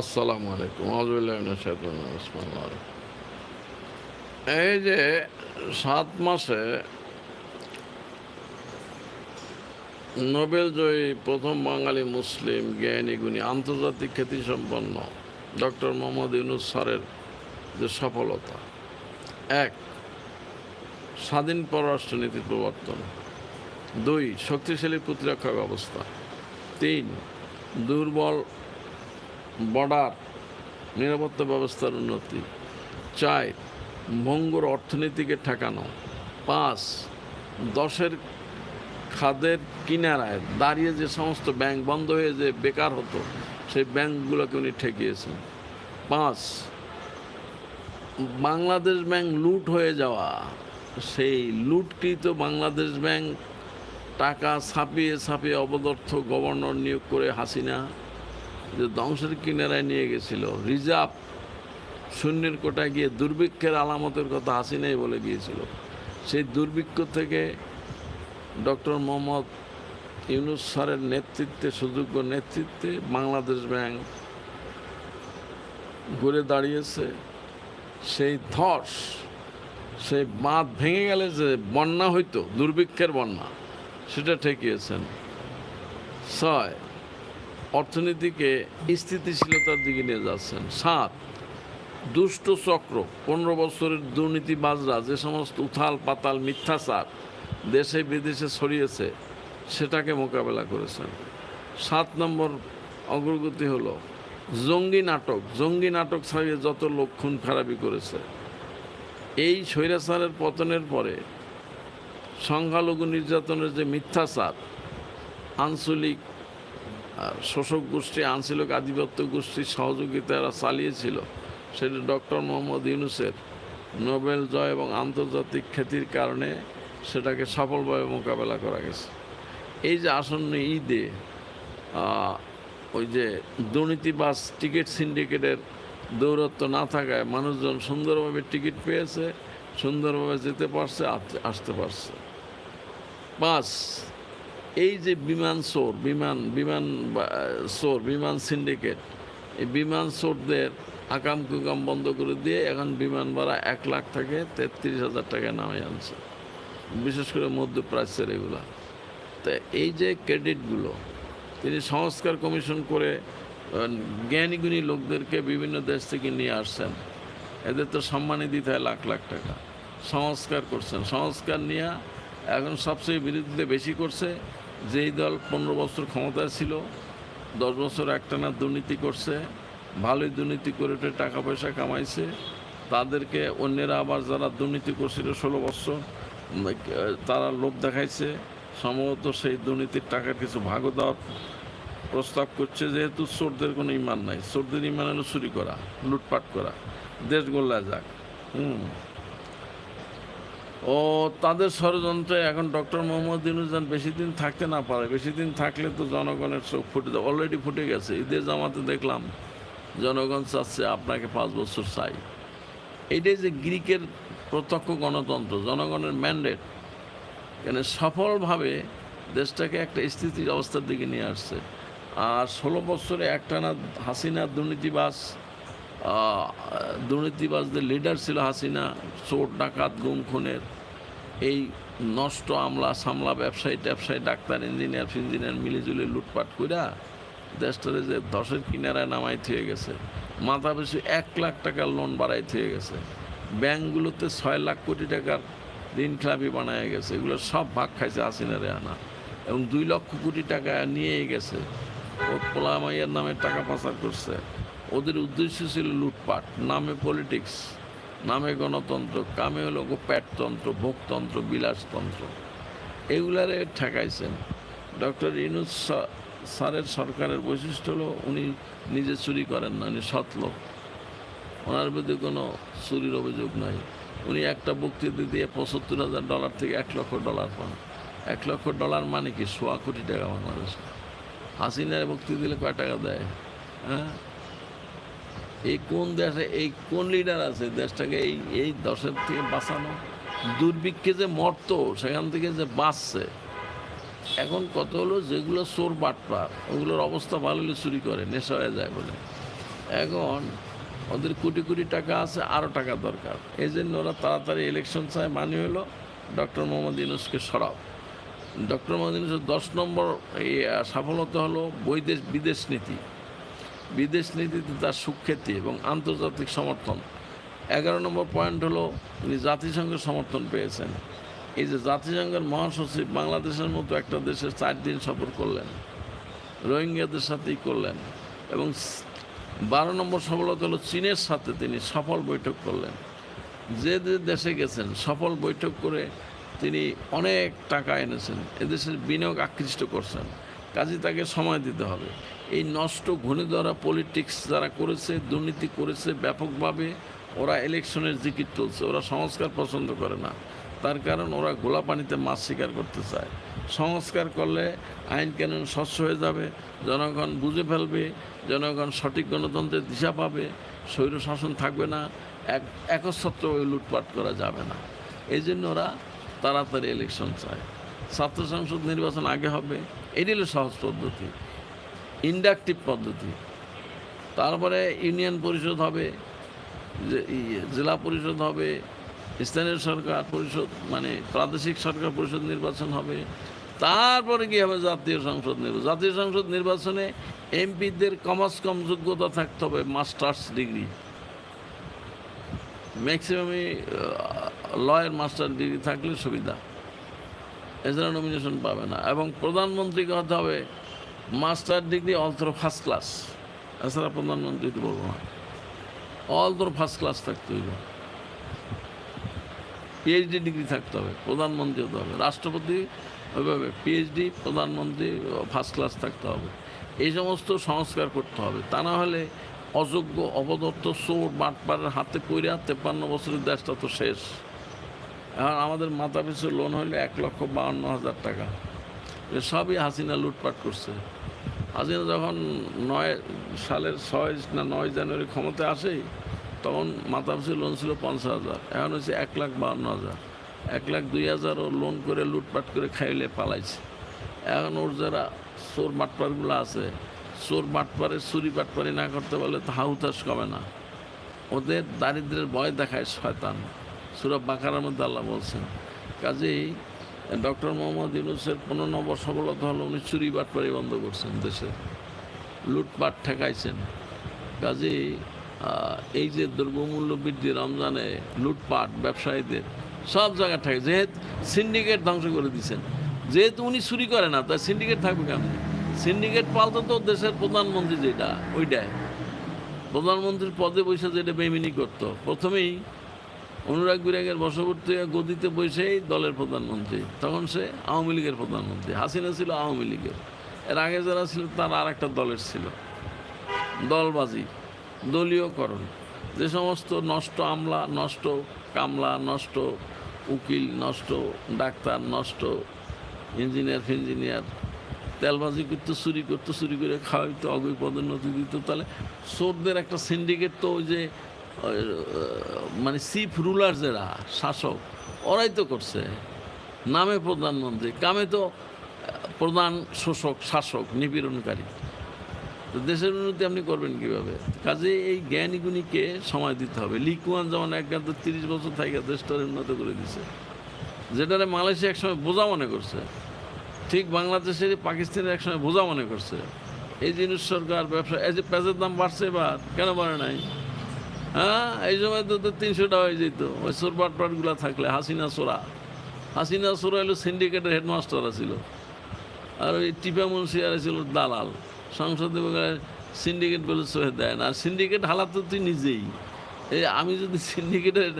আসসালামু আলাইকুম। আজুল্লাহ এই যে সাত মাসে নোবেল জয়ী প্রথম বাঙালি মুসলিম জ্ঞানী গুণী আন্তর্জাতিক খ্যাতিসম্পন্ন ডক্টর মোহাম্মদ ইউনুস স্যারের যে সফলতা। এক, স্বাধীন পররাষ্ট্রনীতির প্রবর্তন। দুই, শক্তিশালী প্রতিরক্ষা ব্যবস্থা। তিন, দুর্বল বর্ডার, নিরাপত্তা ব্যবস্থার উন্নতি। চার, ভঙ্গুর অর্থনীতিকে ঠেকানো। পাঁচ, দশের খাদের কিনারায় দাঁড়িয়ে যে সমস্ত ব্যাংক বন্ধ হয়ে যে বেকার হতো, সেই ব্যাংকগুলোকে উনি ঠেকিয়েছেন। পাঁচ, বাংলাদেশ ব্যাংক লুট হয়ে যাওয়া। সেই লুটকৃত বাংলাদেশ ব্যাংক টাকা ছাপিয়ে ছাপিয়ে অবদর্থ গভর্নর নিয়োগ করে হাসিনা। যে ধ্বংসের কিনারায় নিয়ে গেছিল। রিজার্ভ শূন্যের কোটায় গিয়ে দুর্ভিক্ষের আলামতের কথা হাসিনাই বলে গিয়েছিল সেই দুর্ভিক্ষ থেকে ডক্টর মোহাম্মদ ইউনুস স্যারের নেতৃত্বে, সুযোগ্য নেতৃত্বে বাংলাদেশ ব্যাংক ঘুরে দাঁড়িয়েছে। সেই ধস, সেই বাঁধ ভেঙে গেলে যে বন্যা হইতো, দুর্ভিক্ষের বন্যা, সেটা ঠেকিয়েছেন। ছয় অর্থনীতিকে স্থিতিশীলতার দিকে নিয়ে যাচ্ছেন। সাত, দুষ্ট চক্র, পনেরো বছরের দুর্নীতিবাজরা যে সমস্ত উথাল পাতাল মিথ্যাচার দেশে বিদেশে ছড়িয়েছে, সেটাকে মোকাবেলা করেছেন। সাত নম্বর অগ্রগতি হলো, জঙ্গি নাটক জঙ্গি নাটক ছাড়িয়ে যত লোক খুন খারাপি করেছে, এই স্বৈরাচারের পতনের পরে সংখ্যালঘু নির্যাতনের যে মিথ্যাচার, আঞ্চলিক শোষক গোষ্ঠী, আঞ্চলিক আধিপত্য গোষ্ঠীর সহযোগিতা এরা চালিয়েছিল। সেটা ডক্টর মোহাম্মদ ইউনুসের নোবেল জয় এবং আন্তর্জাতিক খ্যাতির কারণে সেটাকে সফলভাবে মোকাবেলা করা গেছে। এই যে আসন্ন ঈদে ওই যে দুর্নীতিবাস টিকিট সিন্ডিকেটের দৌরত্ব না থাকায় মানুষজন সুন্দরভাবে টিকিট পেয়েছে, সুন্দরভাবে যেতে পারছে আসতে পারছে। পাঁচ এই যে বিমান চোর, বিমান বিমান চোর, বিমান সিন্ডিকেট এই বিমান চোরদের আকাম কুকাম বন্ধ করে দিয়ে এখন বিমান ভাড়া এক লাখ থেকে তেত্রিশ হাজার টাকায় নামে আনছে। বিশেষ করে মধ্যপ্রাচ্যের এগুলা। তা এই যে ক্রেডিটগুলো তিনি সংস্কার কমিশন করে জ্ঞানীগুণী লোকদেরকে বিভিন্ন দেশ থেকে নিয়ে আসছেন। এদের তো সম্মানী দিতে হয় লাখ লাখ টাকা। সংস্কার করছেন। সংস্কার নিয়ে এখন সবচেয়ে বিরুদ্ধে বেশি করছে যেই দল পনেরো বছর ক্ষমতায় ছিল, দশ বছর একটানা দুর্নীতি করছে, ভালোই দুর্নীতি করে টাকা পয়সা কামাইছে, তাদেরকে অন্যেরা আবার যারা দুর্নীতি করছিল ষোলো বছর তারা লোভ দেখাইছে, সম্ভবত সেই দুর্নীতির টাকার কিছু ভাগও দেওয়ার প্রস্তাব করছে, যেহেতু চোরদের কোনো ইমান নাই। চোরদের ইমান হলো চুরি করা, লুটপাট করা। দেশ গোল্লা যাক। হুম। ও, তাদের ষড়যন্ত্রে এখন ডক্টর মোহাম্মদ ইউনুজান বেশি দিন থাকতে না পারে, বেশি দিন থাকলে তো জনগণের চোখ ফুটে অলরেডি ফুটে গেছে। ঈদের জামাতে দেখলাম, জনগণ চাচ্ছে আপনাকে পাঁচ বছর চাই। এটাই যে গ্রিকের প্রত্যক্ষ গণতন্ত্র, জনগণের ম্যান্ডেট এখানে সফলভাবে দেশটাকে একটা স্থিতির অবস্থার দিকে নিয়ে আসছে। আর ষোলো বছরে একটানা হাসিনা দুর্নীতিবাস দুর্নীতিবাজদের লিডার ছিল হাসিনা, চোর, ডাকাত, গুম, খুনের। এই নষ্ট আমলা সামলা ব্যবসায়ী ট্যাবসায়ী, ডাক্তার, ইঞ্জিনিয়ার ফিঞ্জিনিয়ার মিলিজুলি লুটপাট কইরা দেশটারে যে দশের কিনারায় নামাই থয়ে গেছে মাথা পিছু এক লাখ টাকার লোন বাড়াই থয়ে গেছে। ব্যাংকগুলোতে ছয় লাখ কোটি টাকার ঋণ খেলাপি বানায় গেছে, এগুলো সব ভাগ খাইছে হাসিনারে আনা। এবং দুই লক্ষ কোটি টাকা নিয়েই গেছে। ও পোলামাইয়ার নামে টাকা পাচার করছে। ওদের উদ্দেশ্য ছিল লুটপাট। নামে পলিটিক্স নামে গণতন্ত্র, কামে হলো প্যাটতন্ত্র, ভোগতন্ত্র, বিলাসতন্ত্র। এগুলারে ঠেকাইছেন। ডক্টর ইনুস স্যারের সরকারের বৈশিষ্ট্য হলো উনি নিজে চুরি করেন না, উনি সৎ ওনার বিরুদ্ধে কোনো চুরির অভিযোগ নাই। উনি একটা বক্তৃতা দিয়ে পঁচাত্তর হাজার ডলার থেকে এক লক্ষ ডলার পান। এক লক্ষ ডলার মানে কি? সোয়া কোটি টাকা বাংলাদেশে। হাসিনার বক্তৃতা দিলে কয় টাকা দেয়? হ্যাঁ? এই কোন দেশে, এই কোন লিডার আছে দেশটাকে এই এই দশের থেকে বাঁচানো? দুর্ভিক্ষে যে মরতো, সেখান থেকে যে বাঁচছে। এখন কত হলো যেগুলো চোর বাটপা ওগুলোর অবস্থা ভালো হলে চুরি করে, নেশা হয়ে যায় বলে। এখন ওদের কোটি কোটি টাকা আছে আরও টাকা দরকার। এই জন্য ওরা তাড়াতাড়ি ইলেকশন চায় মানে হলো ডক্টর মোহাম্মদ ইউনুসকে সরাও। ডক্টর মোহাম্মদ ইউনুসের দশ নম্বর সাফলতা হলো বৈদেশ বিদেশ নীতি। বিদেশ নীতিতে তার সুখ্যাতি এবং আন্তর্জাতিক সমর্থন। এগারো নম্বর পয়েন্ট হলো, তিনি জাতিসংঘের সমর্থন পেয়েছেন। এই যে জাতিসংঘের মহাসচিব বাংলাদেশের মতো একটা দেশের চার দিন সফর করলেন, রোহিঙ্গাদের সাথেই করলেন এবং বারো নম্বর সফলতা হলো, চীনের সাথে তিনি সফল বৈঠক করলেন। যে যে দেশে গেছেন, সফল বৈঠক করে তিনি অনেক টাকা এনেছেন, এদেশের বিনিয়োগ আকৃষ্ট করছেন। কাজে তাকে সময় দিতে হবে। এই নষ্ট ঘুণে ধরা পলিটিক্স যারা করেছে, দুর্নীতি করেছে ব্যাপকভাবে, ওরা ইলেকশনের জিকির তুলছে, ওরা সংস্কার পছন্দ করে না। তার কারণ ওরা গোলা পানিতে মাছ শিকার করতে চায়। সংস্কার করলে আইন কানুন স্বচ্ছ হয়ে যাবে, জনগণ বুঝে ফেলবে, জনগণ সঠিক গণতন্ত্রের দিশা পাবে, স্বৈর শাসন থাকবে না, এক একচ্ছত্রভাবে লুটপাট করা যাবে না। এই জন্য ওরা তাড়াতাড়ি ইলেকশন চায়। ছাত্র সংসদ নির্বাচন আগে হবে, এটি হলো সহজ পদ্ধতি। ইন্ডাকটিভ পদ্ধতি। তারপরে ইউনিয়ন পরিষদ হবে জেলা পরিষদ হবে, স্থানীয় সরকার পরিষদ মানে প্রাদেশিক সরকার পরিষদ নির্বাচন হবে। তারপরে কি হবে? জাতীয় সংসদ নির্বাচন। জাতীয় সংসদ নির্বাচনে এমপিদের কমাস কম যোগ্যতা থাকতে হবে মাস্টার্স ডিগ্রি। ম্যাক্সিমামই লয়ের মাস্টার ডিগ্রি থাকলে সুবিধা। এছাড়া নমিনেশন পাবে না। এবং প্রধানমন্ত্রীকে হতে হবে master degree all first class এছাড়া প্রধানমন্ত্রী বলব না অল তোর ফার্স্ট ক্লাস থাকতে হইবে। পিএইচডি ডিগ্রি থাকতে হবে, প্রধানমন্ত্রী হতে হবে। রাষ্ট্রপতি ওইভাবে পিএইচডি প্রধানমন্ত্রী ফার্স্ট ক্লাস থাকতে হবে। এই সমস্ত সংস্কার করতে হবে। তা না হলে অযোগ্য, অবদত্ত, চোর বাটপাড়ের হাতে পইরা তেপ্পান্ন বছরের দেশটা তো শেষ। এখন আমাদের মাথা পিছু লোন হইলে এক লক্ষ বাউন্ন হাজার টাকা। সবই হাসিনা লুটপাট করছে। হাসিনা যখন নয় সালের ছয় না নয় জানুয়ারি ক্ষমতায় আসেই, তখন পিছু লোন ছিল পঞ্চাশ হাজার। এখন হচ্ছে এক লাখ বাউন্ন হাজার। এক লাখ দুই হাজারও লোন করে, লুটপাট করে খাইলে পালাইছে। এখন ওর যারা চোর বাটপারগুলো আছে, চোর বাটপারে চুরি বাটপারি না করতে পারলে তো হাউতাস কমে না। ওদের দারিদ্রের ভয় দেখায় শয়তান। সুরভ বাকারার মধ্যে আল্লাহ বলছেন, কাজেই ডক্টর মোহাম্মদ ইউনুসের পনেরো নম্বর সফলতা হলো উনি চুরি বাটপারি বন্ধ করছেন দেশে। লুটপাট ঠেকাইছেন। কাজেই এই যে দ্রব্যমূল্য বৃদ্ধি রমজানে, লুটপাট, ব্যবসায়ীদের, সব জায়গায় ঠেকে যেহেতু সিন্ডিকেট ধ্বংস করে দিয়েছেন। যেহেতু উনি চুরি করে না, তাই সিন্ডিকেট থাকবে কেন সিন্ডিকেট পালতো তো দেশের প্রধানমন্ত্রী যেটা, ওইটাই। প্রধানমন্ত্রীর পদে বসে যেটা বেমিনি করতো। প্রথমেই অনুরাগ বিরাগের বশবর্তী গদিতে বসেই দলের প্রধানমন্ত্রী। তখন সে আওয়ামী লীগের প্রধানমন্ত্রী। হাসিনা ছিল আওয়ামী লীগের। এর আগে যারা ছিল তার আর একটা দলের ছিল। দলবাজি, দলীয়করণ। যে সমস্ত নষ্ট আমলা, নষ্ট কামলা, নষ্ট উকিল, নষ্ট ডাক্তার, নষ্ট ইঞ্জিনিয়ার, ফিঞ্জিনিয়ার, তেলবাজি করতো, চুরি করতো, চুরি করে খাওয়াইতো অগৈ পদোন্নতি দিত। তাহলে চোরদের একটা সিন্ডিকেট তো ওই যে মানে চিফ রুলার যারা, শাসক, ওরাই তো করছে। নামে প্রধানমন্ত্রী, কামে তো প্রধান শোষক, শাসক, নিপীড়নকারী। তো দেশের উন্নতি আপনি করবেন কীভাবে? কাজে এই জ্ঞানীগুণীকে সময় দিতে হবে। লিকুয়ান যেমন একগান্ত তিরিশ বছর থেকে দেশটার উন্নত করে দিছে, যেটারে মালয়েশিয়া একসময় বোঝা মনে করছে, ঠিক বাংলাদেশের পাকিস্তানের একসময় বোঝা মনে করছে। এই জিনিস সরকার, ব্যবসা, এই যে পেঁয়াজের দাম বাড়ছে এবার, কেন বাড়ে নাই? হ্যাঁ এই সময় তো তিনশো টাকা হয়ে যেত। ওই চোরপাট পাটগুলো থাকলে, হাসিনা সোরা। হাসিনা সোরা হলো সিন্ডিকেটের হেডমাস্টার ছিল আর ওই টিপা মুন্সিয়ার ছিল দালাল। সংসদে সিন্ডিকেট বলে সহে দেয় না। আর সিন্ডিকেট হালাত তুই নিজেই। এই আমি যদি সিন্ডিকেটের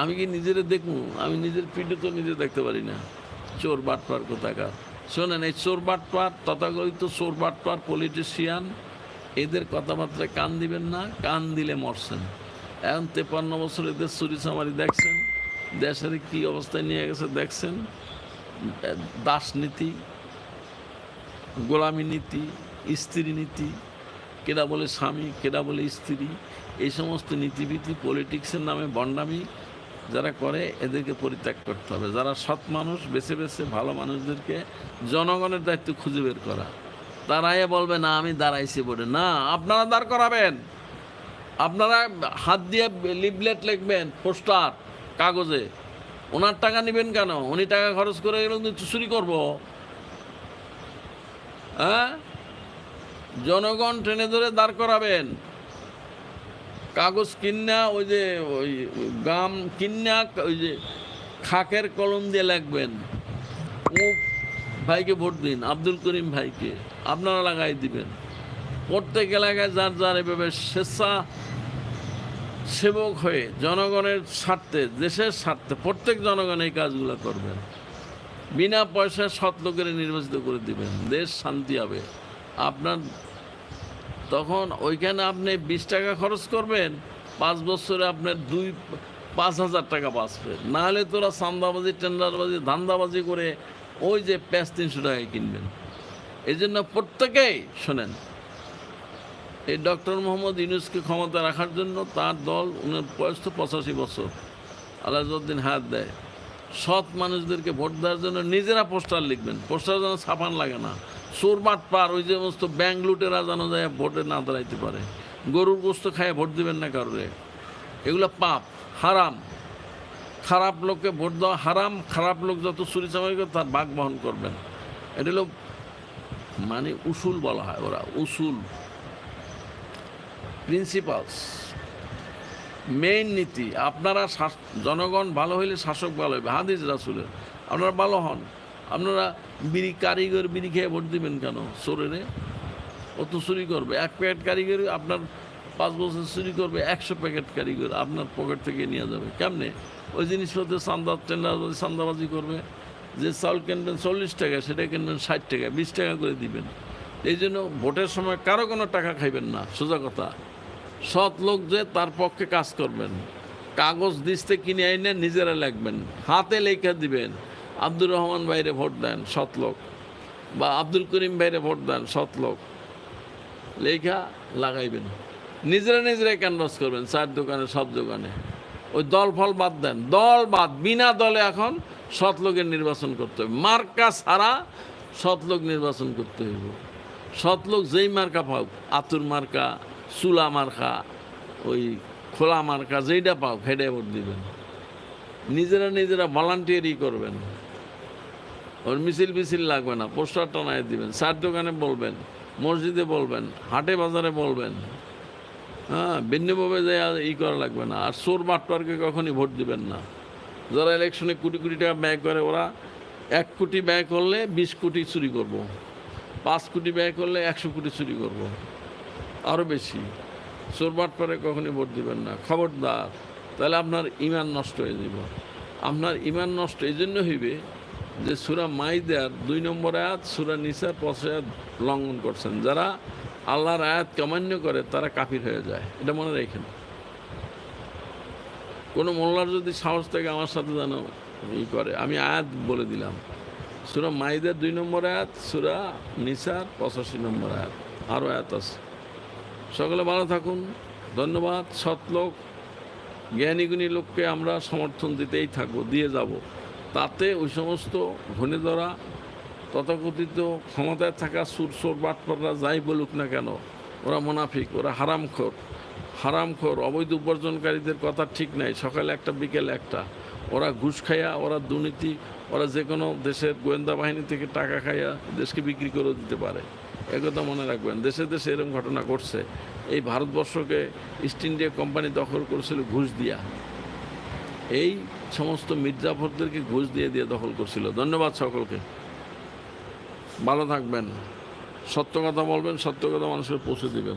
আমি কি নিজেরে দেখব? আমি নিজের পিঠে তো নিজে দেখতে পারি না। চোর বাটপার কোথাকার। শোনেন, এই চোর বাটপার তথাকথিত চোর বাটপার পলিটিশিয়ান এদের কথাবার্তায় কান দিবেন না, কান দিলে মরছেন। এখন তেপান্ন বছর এদের চুরি চামারি দেখছেন, দেশের কী অবস্থায় নিয়ে গেছে দেখছেন? দাসনীতি, গোলামী নীতি, স্ত্রী নীতি, কেডা বলে স্বামী, কেডা বলে স্ত্রী, এই সমস্ত নীতিভীতি পলিটিক্সের নামে বন্ডামি যারা করে, এদেরকে পরিত্যাগ করতে হবে। যারা সৎ মানুষ, বেছে বেছে ভালো মানুষদেরকে জনগণের দায়িত্ব খুঁজে বের করা। তারাই বলবে, না, আমি দাঁড়াইছি বলে না, আপনারা দাঁড় করাবেন। আপনারা হাত দিয়ে লিফলেট লিখবেন, পোস্টার, কাগজে। ওনার টাকা নেবেন কেন? উনি টাকা খরচ করে গেলে কিন্তু চুরি করব। হ্যাঁ? জনগণ ট্রেনে ধরে দাঁড় করাবেন। কাগজ কিন্না ওই যে, ওই গাম কিন্না ওই যে খাকের কলম দিয়ে লিখবেন। ও ভাইকে ভোট দিন, আব্দুল করিম ভাইকে। আপনারা লাগাই দিবেন। প্রত্যেক এলাকায় যার যার এভাবে স্বেচ্ছা সেবক হয়ে জনগণের স্বার্থে, দেশের স্বার্থে প্রত্যেক জনগণ এই কাজগুলো করবেন বিনা পয়সায় সৎ লোকের নির্বাচিত করে দিবেন। দেশ শান্তি হবে। আপনার তখন ওইখানে আপনি বিশ টাকা খরচ করবেন, পাঁচ বছরে আপনার দুই, পাঁচ হাজার টাকা বাঁচবে। নাহলে তোরা চান্দাবাজি, টেন্ডারবাজি, ধান্দাবাজি করে ওই যে প্যাঁচ তিনশো টাকায় কিনবেন। এই জন্য প্রত্যেকেই শোনেন এই ডক্টর মোহাম্মদ ইউনুসকে ক্ষমতা রাখার জন্য তার দল উনার বয়স তো পঁচাশি বছর। আলাজউদ্দিন হাত দেয়। সৎ মানুষদেরকে ভোট দেওয়ার জন্য নিজেরা পোস্টার লিখবেন। পোস্টার যেন ছাপান লাগে না। চোরবাট পার, ওই সমস্ত ব্যাংক লুটেরা যেন যায়, ভোটে না দাঁড়াইতে পারে। গরুর গোস্ত খায়, ভোট দিবেন না কারোরে। এগুলো পাপ, হারাম। খারাপ লোককে ভোট দেওয়া হারাম, খারাপ লোক যত চুরি চামারি করে তার বাঘ বহন করবেন। এটা হলো মানে উসুল বলা হয় ওরা, উসুল। প্রিন্সিপালস মেইন নীতি, আপনারা জনগণ ভালো হইলে শাসক ভালো হবে হাদিস রাসুলের, আপনারা ভালো হন। আপনারা বিড়ি কারিগর বিড়ি খেয়ে ভোট দিবেন কেন? চোরেরে? ও তো চুরি করবে। এক প্যাকেট কারিগর আপনার পাঁচ বছর চুরি করবে, একশো প্যাকেট কারিগর আপনার পকেট থেকে নিয়ে যাবে। কেমনে? ওই জিনিসপত্র চান্দা টেন্ডারবাজি, চান্দাবাজি করবে। যে চাউল কিনবেন চল্লিশ টাকা, সেটা কিনবেন ষাট টাকা, বিশ টাকা করে দিবেন। এই জন্য ভোটের সময় কারও কোনো টাকা খাইবেন না, সোজা কথা। সৎ লোক যে তার পক্ষে কাজ করবেন। কাগজ দিস্তে কিনে আইনে নিজেরা লিখবেন। হাতে লেখা দিবেন। আব্দুর রহমান ভাইরে ভোট দেন, সৎ লোক। বা আব্দুল করিম ভাইরে ভোট দেন, সৎ লোক। লেখা লাগাইবেন। নিজেরা নিজেরাই ক্যানভাস করবেন চার দোকানে, সব দোকানে। ওই দল ফল বাদ দেন। দল বাদ, বিনা দলে এখন সৎ লোকের নির্বাচন করতে হবে। মার্কা ছাড়া সৎ লোক নির্বাচন করতে হইব। সৎ লোক যেই মার্কা পাও আতুর মার্কা চুলা মার্কা ওই খোলা মার্কা যেইটা পাও খেডে ভোট দিবেন। নিজেরা নিজেরা ভলান্টিয়ারই করবেন। ওর মিছিল মিছিল লাগবে না, পোস্টার টানায় দিবেন চার দোকানে বলবেন, মসজিদে বলবেন, হাটে বাজারে বলবেন। হ্যাঁ ভিন্নভাবে যে ই করা লাগবে না। আর সোর বাটপারকে কখনই ভোট দিবেন না। যারা ইলেকশনে কোটি কোটি টাকা ব্যয় করে, ওরা এক কোটি ব্যয় করলে বিশ কোটি চুরি করব। পাঁচ কোটি ব্যয় করলে একশো কোটি চুরি করব। আরও বেশি। চোর পরে কখনই ভোট দিবেন না। খবরদার। তাহলে আপনার ইমান নষ্ট হয়ে যাব। আপনার ইমান নষ্ট এই জন্য হইবে যে সুরা মাইদার দুই নম্বর আয়াত, সুরা নিসার পঁচাশ লঙ্ঘন করছেন। যারা আল্লাহর আয়াত কামান্য করে, তারা কাফির হয়ে যায়। এটা মনে রাখেন। কোনো মোল্লার যদি সাহস থেকে আমার সাথে যেন ই করে। আমি আয়াত বলে দিলাম। সুরা মাইদার দুই নম্বর আয়াত, সুরা নিসার পঁচাশি নম্বর আয়াত। আরও আয়াত আছে। সকলে ভালো থাকুন। ধন্যবাদ। সৎ লোক জ্ঞানীগুণী লোককে আমরা সমর্থন দিতেই থাকব, দিয়ে যাব। তাতে ওই সমস্ত ধরা তথাকথিত ক্ষমতায় থাকা সুর সোর বাটপাররা যাই বলুক না কেন, ওরা মোনাফিক, ওরা হারামখোর। হারামখোর, অবৈধ উপার্জনকারীদের কথা ঠিক নাই, সকালে একটা, বিকেলে একটা। ওরা ঘুষ খাইয়া, ওরা দুর্নীতি, ওরা যে কোনো দেশের গোয়েন্দা বাহিনী থেকে টাকা খাইয়া দেশকে বিক্রি করে দিতে পারে। একথা মনে রাখবেন। দেশে দেশে এরকম ঘটনা ঘটছে। এই ভারতবর্ষকে ইস্ট ইন্ডিয়া কোম্পানি দখল করেছিল ঘুষ দিয়া। এই সমস্ত মির্জাফরদেরকে ঘুষ দিয়ে দিয়ে দখল করছিল। ধন্যবাদ সকলকে। ভালো থাকবেন। সত্য কথা বলবেন, সত্য কথা মানুষকে পৌঁছে দিবেন।